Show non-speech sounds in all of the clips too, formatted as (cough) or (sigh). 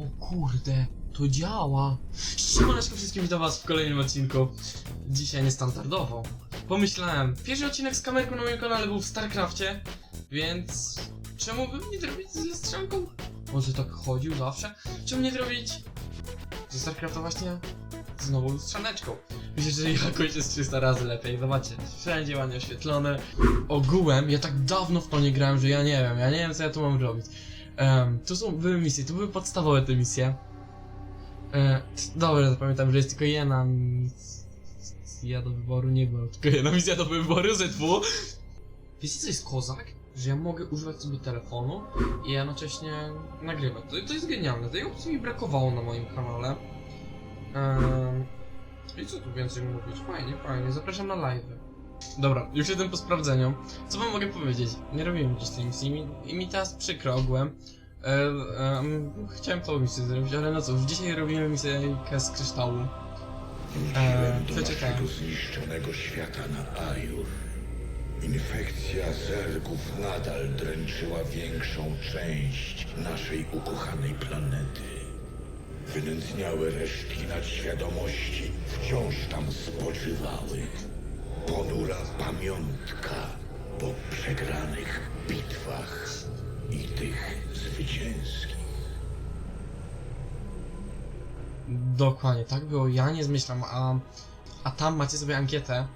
O kurde, to działa. Siemaneczko wszystkim, witam was w kolejnym odcinku. Dzisiaj niestandardowo. Pomyślałem, pierwszy odcinek z kamerką na moim kanale był w StarCrafcie, więc czemu bym nie zrobić ze strzelką? Może tak chodził zawsze? Czemu nie zrobić ze StarCrafta właśnie z nową lustrzaneczką? Myślę, że jakoś jest 300 razy lepiej. Zobaczcie, wszędzie ładnie oświetlone. Ogółem, ja tak dawno w to nie grałem, że ja nie wiem, ja nie wiem co ja tu mam robić. Um, to są były misje, to były podstawowe te misje. E, dobra, zapamiętam, że jest tylko jedna misja do wyboru, nie było tylko jedna misja do wyboru, ZW. Wiecie co jest kozak? Że ja mogę używać sobie telefonu i jednocześnie nagrywać. To, to jest genialne, tej opcji mi brakowało na moim kanale. Em, I co tu więcej mówić? Fajnie, fajnie, zapraszam na live. Dobra, już jeden po sprawdzeniu. Co wam mogę powiedzieć? Nie robiłem dziś tej misji i mi, i mi teraz przykro ogółem. E, em, chciałem tą misję zrobić, ale no cóż, dzisiaj robimy misję z kryształu. Wróciłem do chcecie naszego tak? zniszczonego świata na Ajur. Infekcja zergów nadal dręczyła większą część naszej ukochanej planety. Wynędzniałe resztki nadświadomości wciąż tam spoczywały. Ponura pamiątka po przegranych bitwach i tych zwycięskich. Dokładnie, tak było, ja nie zmyślam, a, a tam macie sobie ankietę,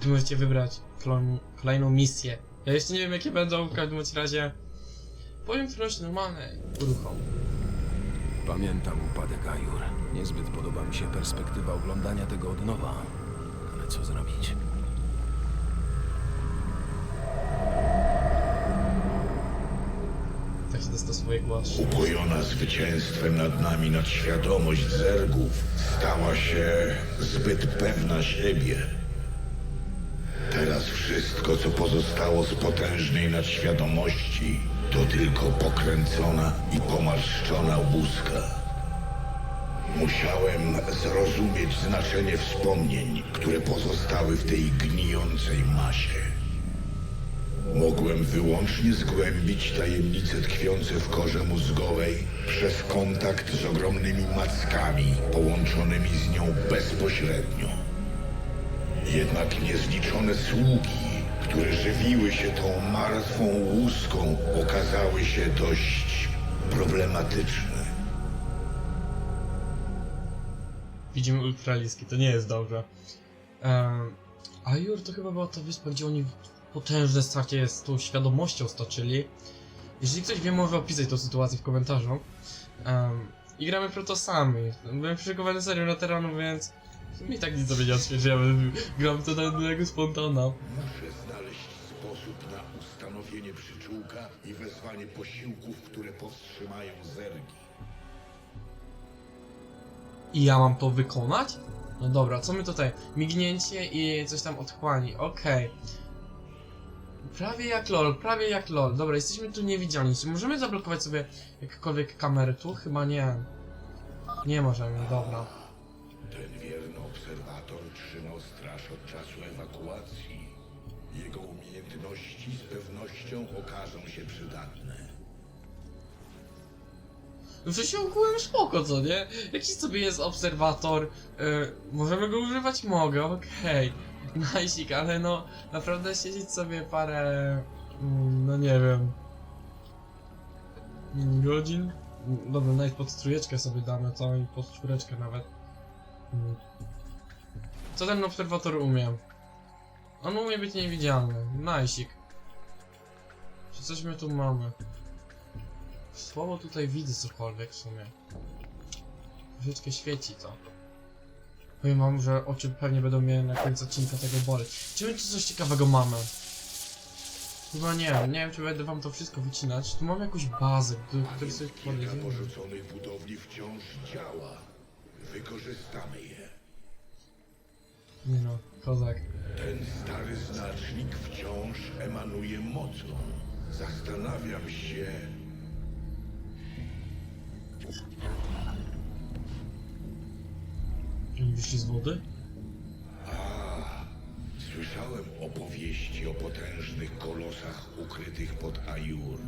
gdzie możecie wybrać kolon, kolejną misję. Ja jeszcze nie wiem jakie będą, w każdym bądź razie powiem wprost normalne uruchom. Pamiętam upadek Ajur. Niezbyt podoba mi się perspektywa oglądania tego od nowa. Ale co zrobić? Upojona zwycięstwem nad nami nadświadomość zergów stała się zbyt pewna siebie. Teraz wszystko, co pozostało z potężnej nadświadomości, to tylko pokręcona i pomarszczona łuska. Musiałem zrozumieć znaczenie wspomnień, które pozostały w tej gnijącej masie. Mogłem wyłącznie zgłębić tajemnice tkwiące w korze mózgowej przez kontakt z ogromnymi mackami połączonymi z nią bezpośrednio. Jednak niezliczone sługi, które żywiły się tą martwą łuską, okazały się dość problematyczne. Widzimy ultraliski, to nie jest dobrze. Um, Ajur to chyba była ta wyspa, gdzie oni potężne starcie z tą świadomością stoczyli. Jeżeli ktoś wie, może opisać tą sytuację w komentarzu. Um, I gramy proto sami. Byłem przygotowany serio na terenu, więc mi tak nic sobie nie odświeżyłem. Gram to na jego spontana. Muszę znaleźć sposób na ustanowienie przyczółka i wezwanie posiłków, które powstrzymają zergi. I ja mam to wykonać? No dobra, co my tutaj? Mignięcie i coś tam odchłani, okej. Prawie jak LOL, prawie jak LOL. Dobra, jesteśmy tu niewidzialni. Czy możemy zablokować sobie jakiekolwiek kamery tu? Chyba nie. Nie możemy, dobra. Ten wierny obserwator trzymał straż od czasu ewakuacji. Jego umiejętności z pewnością okażą się przydatne. No to się ogółem spoko, co nie? Jakiś sobie jest obserwator. y, możemy go używać? Mogę, okej. Najsik, ale no, naprawdę siedzieć sobie parę... mm, no nie wiem... godzin? Dobra, nawet pod trójeczkę sobie damy, co? I pod czwóreczkę nawet. Mm. Co ten obserwator umie? On umie być niewidzialny. Najsik. Czy coś my tu mamy? Słabo tutaj widzę cokolwiek w sumie. Troszeczkę świeci to. Powiem wam, że oczy pewnie będą mnie na końcu odcinka tego boleć. Czy my tu coś ciekawego mamy? Chyba nie, nie wiem czy będę wam to wszystko wycinać. Tu mam jakąś bazę, do której sobie podejdziemy. porzuconych budowli wciąż działa. Wykorzystamy je. Nie no, kozak. Ten stary znacznik wciąż emanuje mocą. Zastanawiam się, wyszli z wody? słyszałem opowieści o potężnych kolosach ukrytych pod Ajur.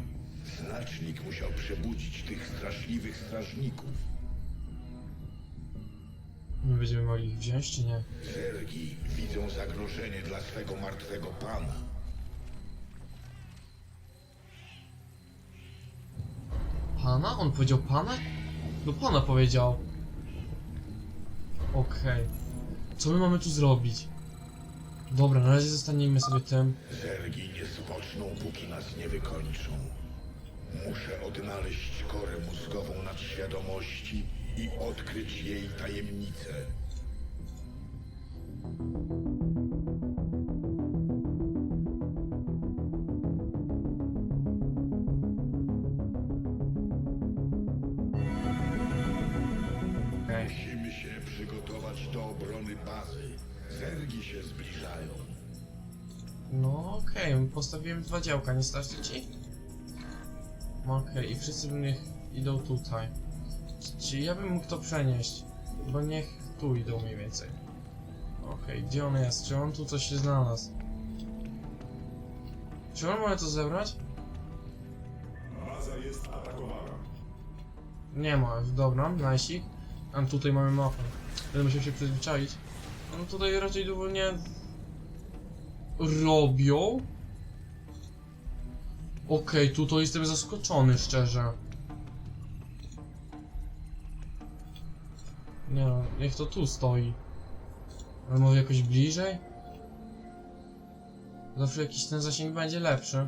Znacznik musiał przebudzić tych straszliwych strażników. My będziemy mogli ich wziąć, czy nie? Zergi widzą zagrożenie dla swego martwego pana. Pana? On powiedział pana? No pana powiedział. Okej. Co my mamy tu zrobić? Dobra, na razie zostaniemy sobie tym. Zergi nie spoczną, póki nas nie wykończą. Muszę odnaleźć korę mózgową nadświadomości i odkryć jej tajemnicę. Zergi się zbliżają. No okej, postawiłem dwa działka, nie starczy ci? Okej, i wszyscy niech idą tutaj. Czy- Czy ja bym mógł to przenieść? Bo niech tu idą mniej więcej. Okej, gdzie on jest? Czy on tu coś się znalazł? Czy on może to zebrać? Baza jest atakowana. Nie ma, dobra, najsik. A tutaj mamy mapę. Będę musiał się przyzwyczaić. No tutaj raczej długo nie... Robią? Okej, tu to jestem zaskoczony, szczerze. Nie niech to tu stoi. Ale może jakoś bliżej? Zawsze jakiś ten zasięg będzie lepszy.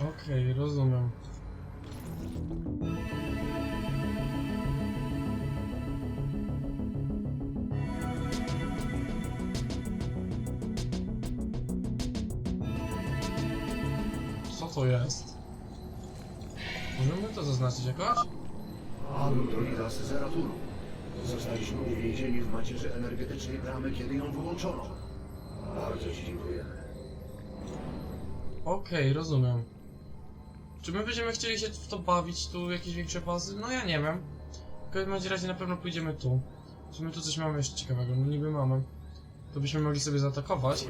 Okej, rozumiem. Co to jest? Możemy to zaznaczyć jakoś? Anu to Lidas Zeraturu. Zostaliśmy uwięzieni w macierze energetycznej bramy, kiedy ją wyłączono. Bardzo Ci dziękujemy. Okej, rozumiem. Czy my będziemy chcieli się w to bawić, tu jakieś większe bazy? No ja nie wiem. W każdym razie na pewno pójdziemy tu. Czy my tu coś mamy jeszcze ciekawego? No niby mamy. To byśmy mogli sobie zaatakować.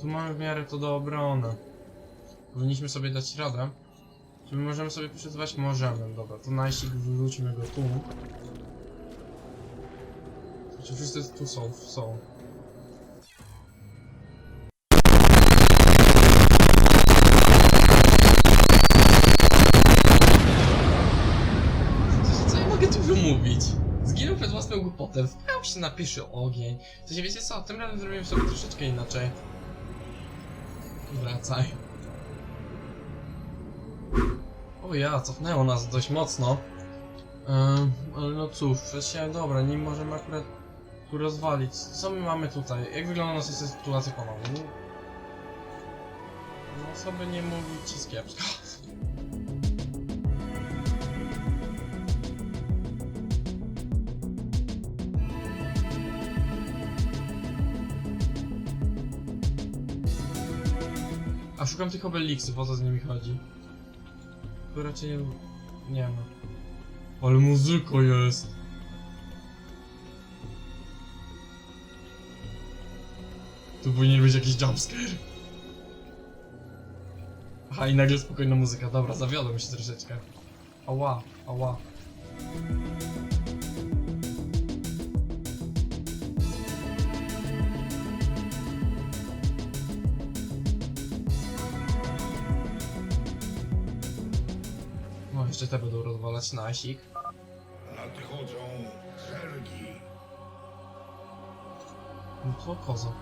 Tu mamy w miarę to do obrony. Powinniśmy sobie dać radę. Czy my możemy sobie przesuwać? Możemy, dobra, to najsik wywróćmy go tu. Czy wszyscy tu są? Są. Co, ja mogę tu wymówić? Zginął przed własną głupotę, wpał się na pierwszy ogień. To się wiecie co, tym razem zrobimy sobie troszeczkę inaczej. Wracaj. O ja, cofnęło nas dość mocno. Ale no cóż, przecież dobra, nie możemy akurat tu rozwalić. Co my mamy tutaj? Jak wygląda nasza sytuacja ponownie? No, no co by nie mówić, jest kiepsko. A szukam tych obeliksów, o co z nimi chodzi? Tu raczej nie, ma. Ale muzyka jest! Tu powinien być jakiś jumpscare. Aha, i nagle spokojna muzyka. Dobra, zawiodłem się troszeczkę. Ała, ała. Rozwalać nasik. Nadchodzą zergi. No to koza.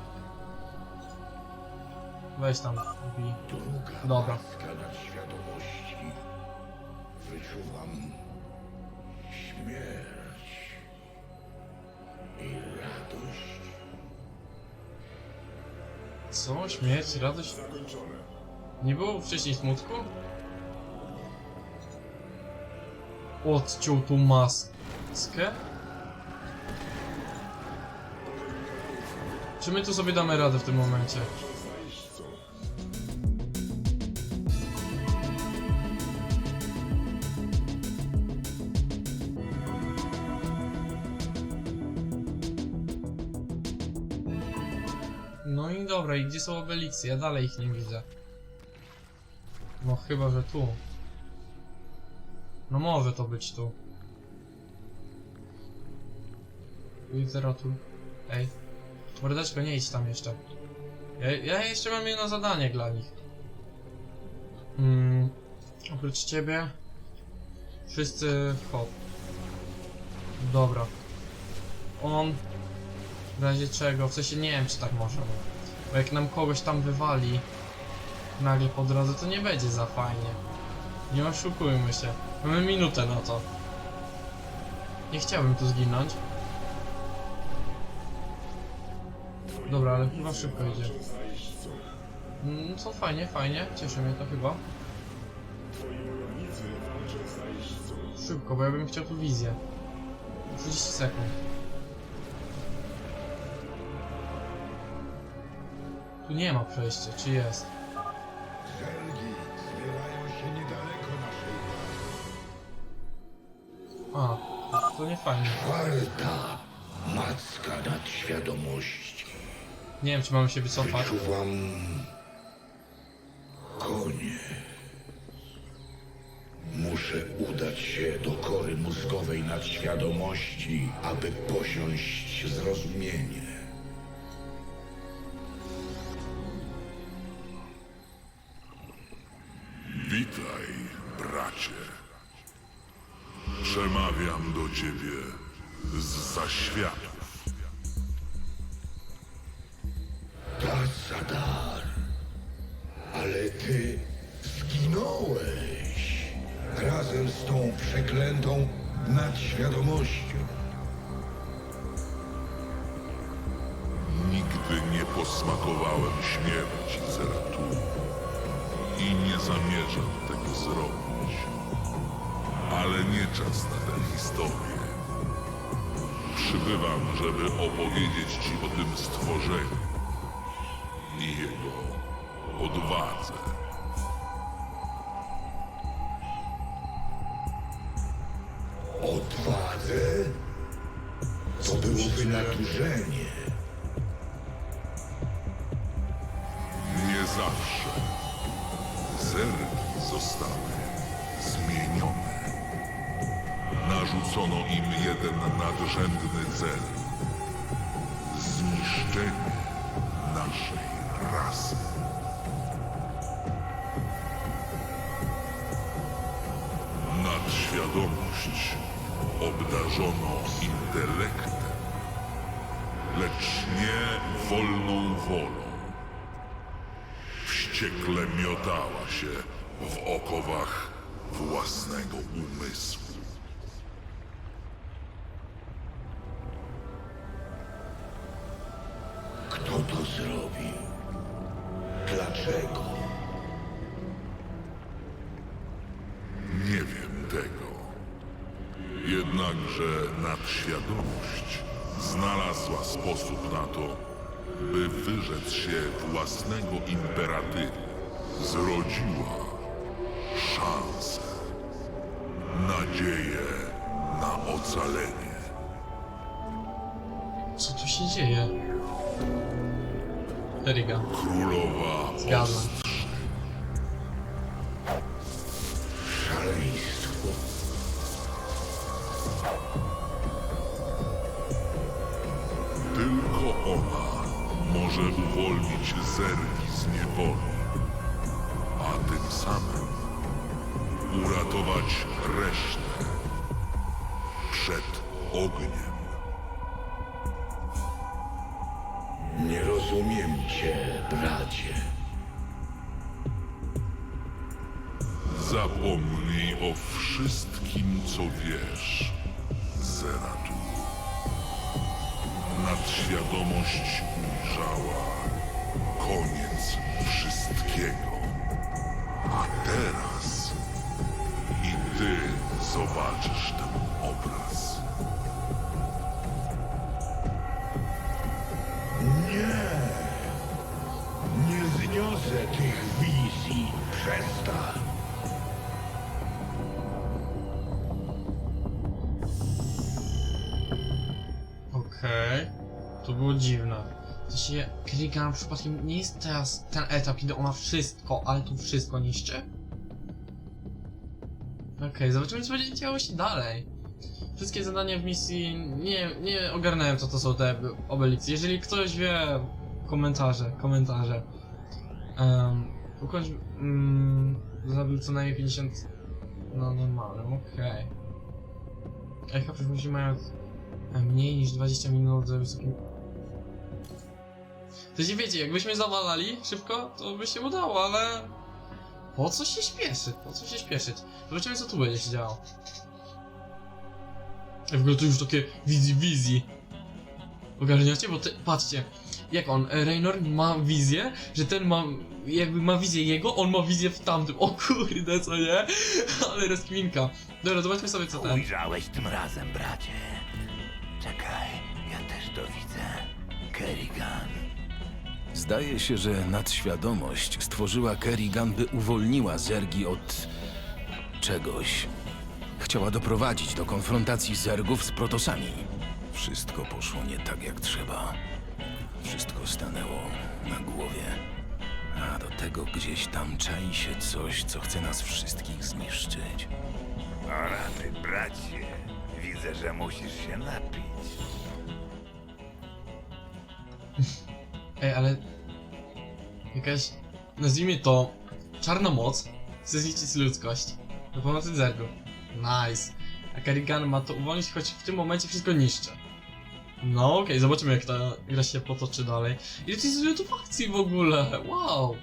Weź tam. Bij. Druga Dobra. maska nadświadomości. Wyczuwam śmierć i radość. Co? Śmierć? Radość? Zakończone. Nie było wcześniej smutku? Odciął tu maskę? Czy my tu sobie damy radę w tym momencie? No i dobra, i gdzie są obeliksy? Ja dalej ich nie widzę. No chyba, że tu. No może to być tu. Literatur. Ej. Mordeczko, nie idź tam jeszcze. Ja, ja jeszcze mam jedno zadanie dla nich. Mm, oprócz ciebie. Wszyscy hop. Dobra. On w razie czego, w sensie nie wiem czy tak można. Bo jak nam kogoś tam wywali nagle po drodze, to nie będzie za fajnie. Nie oszukujmy się. Mamy minutę na to. Nie chciałbym tu zginąć. Dobra, ale chyba szybko idzie. Mm, co fajnie, fajnie. Cieszy mnie to chyba. Szybko, bo ja bym chciał tu wizję. 30 sekund. Tu nie ma przejścia, czy jest? A, to nie fajnie. Macka nadświadomości. Nie wiem, czy mamy się wycofać. Wyczuwam konie. Muszę udać się do kory mózgowej nadświadomości, aby posiąść zrozumienie. Ciebie z zaświatów. Tassadar, ale ty zginąłeś razem z tą przeklętą nadświadomością. Nigdy nie posmakowałem śmierci Zeratu i nie zamierzam tego zrobić. Ale nie czas na tę historię. Przybywam, żeby opowiedzieć ci o tym stworzeniu i jego odwadze. Odwadze? To było wynaturzenie. Nie zawsze. Narzucono im jeden nadrzędny cel. Zniszczenie naszej rasy. Nadświadomość obdarzono intelektem, lecz nie wolną wolą wściekle miotała się w okowach własnego umysłu. Kto to zrobił? Dlaczego? Nie wiem tego. Jednakże nadświadomość znalazła sposób na to, by wyrzec się własnego imperatywu. Zrodziła szansę, nadzieję na ocalenie. Co tu się dzieje? Eryga. Królowa Zgadzam. Szaleństwo. Tylko ona może uwolnić zergi z niewoli, Nadświadomość ujrzała koniec wszystkiego. A teraz i ty zobaczysz ten obraz. Nie zniosę tych wizji. Przestań. Było dziwne. To się Krigan przypadkiem nie jest teraz ten etap, kiedy ona wszystko, ale tu wszystko niszczy? Okej, zobaczymy co będzie działo się dalej. Wszystkie zadania w misji, nie, nie ogarnąłem co to są te obeliksy. Jeżeli ktoś wie, komentarze, komentarze. Um, ukończ, mm, zabił co najmniej 50, no normalnym, okej. Okay. Ej, chyba musimy mają mniej niż 20 minut za wysokim... To się wiecie, jakbyśmy zawalali szybko, to by się udało, ale... Po co się śpieszyć? Po co się śpieszyć? Zobaczymy co tu będzie się działo. W ogóle to już takie wizji wizji. Ogarniacie? Bo te, patrzcie, jak on, e, Raynor ma wizję, że ten ma, jakby ma wizję jego, on ma wizję w tamtym. O kurde, co nie? (laughs) Ale rozkminka. Dobra, zobaczmy sobie co ten. Ujrzałeś tym razem, bracie. Czekaj, ja też to widzę. Kerrigan. Zdaje się, że nadświadomość stworzyła Kerrigan, by uwolniła Zergi od... czegoś. Chciała doprowadzić do konfrontacji Zergów z Protosami. Wszystko poszło nie tak jak trzeba. Wszystko stanęło na głowie. A do tego gdzieś tam czai się coś, co chce nas wszystkich zniszczyć. Ora ty, bracie. Widzę, że musisz się napić. Ej, ale... Jakaś... Nazwijmy to... Czarna moc chce zniszczyć ludzkość. Do pomocy zergu. Nice. A Kerrigan ma to uwolnić, choć w tym momencie wszystko niszczy. No okej, zobaczymy jak ta gra się potoczy dalej. Ile to jest zwrotów akcji w ogóle? Wow!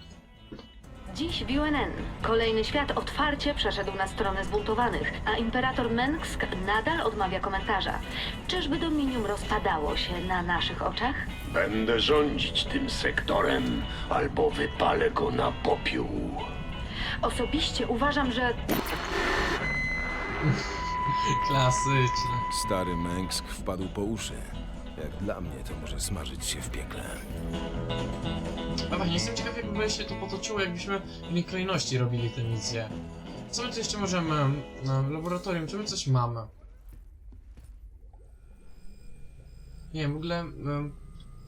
Dziś w UNN kolejny świat otwarcie przeszedł na stronę zbuntowanych, a imperator Mengsk nadal odmawia komentarza. Czyżby Dominium rozpadało się na naszych oczach? Będę rządzić tym sektorem, albo wypalę go na popiół. Osobiście uważam, że Klasyczne. Stary Mengsk wpadł po uszy. Jak dla mnie to może smażyć się w piekle. A właśnie, jestem ciekaw jakby się to potoczyło, jakbyśmy w innej kolejności robili te misje. Co my tu jeszcze możemy? No, laboratorium, czy my coś mamy? Nie wiem, w ogóle... em,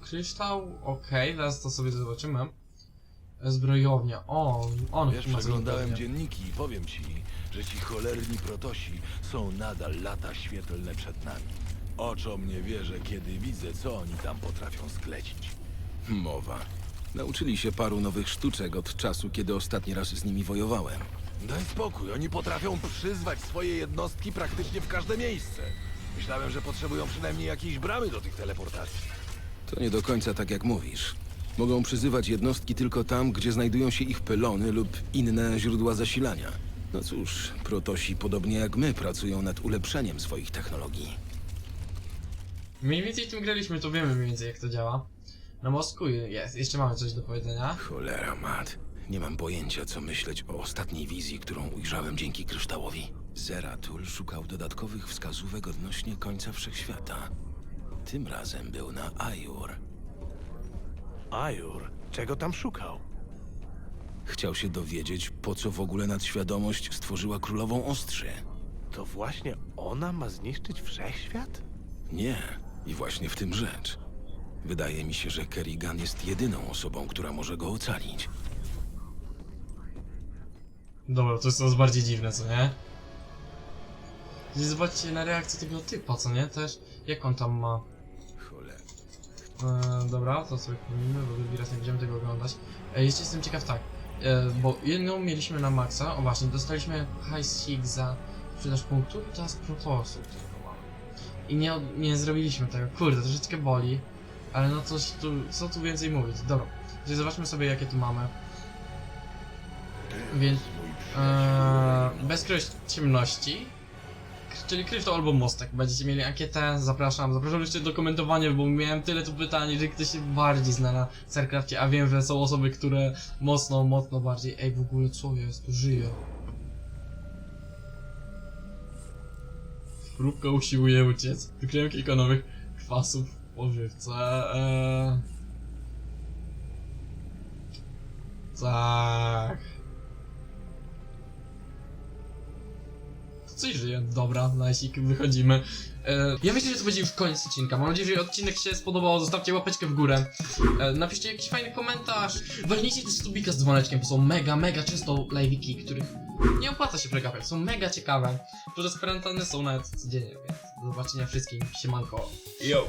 kryształ? Okej, zaraz to sobie zobaczymy. Zbrojownia, o, on Wiesz, ma przeglądałem zbrojownię. dzienniki i powiem ci, że ci cholerni protosi są nadal lata świetlne przed nami. Oczom nie wierzę, kiedy widzę, co oni tam potrafią sklecić. Mowa. Nauczyli się paru nowych sztuczek od czasu, kiedy ostatni raz z nimi wojowałem. Daj spokój, oni potrafią przyzwać swoje jednostki praktycznie w każde miejsce. Myślałem, że potrzebują przynajmniej jakiejś bramy do tych teleportacji. To nie do końca tak jak mówisz. Mogą przyzywać jednostki tylko tam, gdzie znajdują się ich pylony lub inne źródła zasilania. No cóż, protosi podobnie jak my pracują nad ulepszeniem swoich technologii. Mniej więcej tym graliśmy, to wiemy mniej więcej jak to działa. Na mostku jest, jeszcze mamy coś do powiedzenia. Cholera mat. Nie mam pojęcia, co myśleć o ostatniej wizji, którą ujrzałem dzięki kryształowi. Zeratul szukał dodatkowych wskazówek odnośnie końca wszechświata. Tym razem był na Ajur. Ajur, czego tam szukał? Chciał się dowiedzieć, po co w ogóle nadświadomość stworzyła królową ostrzy. To właśnie ona ma zniszczyć wszechświat? Nie, i właśnie w tym rzecz. Wydaje mi się, że Kerrigan jest jedyną osobą, która może go ocalić. Dobra, to jest coraz bardziej dziwne, co nie? Zobaczcie na reakcję tego typa, co nie? Też, jak on tam ma... Cholera. E, dobra, to sobie pomijmy, bo drugi raz nie będziemy tego oglądać. E, jeszcze jestem ciekaw tak, e, bo jedną mieliśmy na maksa, o właśnie, dostaliśmy hajsik za sprzedaż punktów, teraz mamy. I nie, nie zrobiliśmy tego, kurde, troszeczkę boli, ale no coś tu, co tu więcej mówić, dobra. Czyli zobaczmy sobie jakie tu mamy. Więc- mój Eee, bezkrość ciemności. Czyli krypto albo mostek. Będziecie mieli ankietę, zapraszam. Zapraszam jeszcze do komentowania, bo miałem tyle tu pytań, że ktoś się bardziej zna na StarCraftie, a wiem, że są osoby, które mocno, mocno bardziej. Ej, w ogóle co jest? Tu. Próbka usiłuje uciec. Wykryłem kilka nowych kwasów w pożywce. Eee... Tak. Coś żyje. Dobra, najsik, wychodzimy. E, ja myślę, że to będzie już koniec odcinka. Mam nadzieję, że odcinek się spodobał. Zostawcie łapeczkę w górę. E, napiszcie jakiś fajny komentarz. Walnijcie też subika z dzwoneczkiem, bo są mega, mega często live'iki, których nie opłaca się pregapiać. Są mega ciekawe. Które sprętane są nawet codziennie, więc do zobaczenia wszystkim. Siemanko. Yo!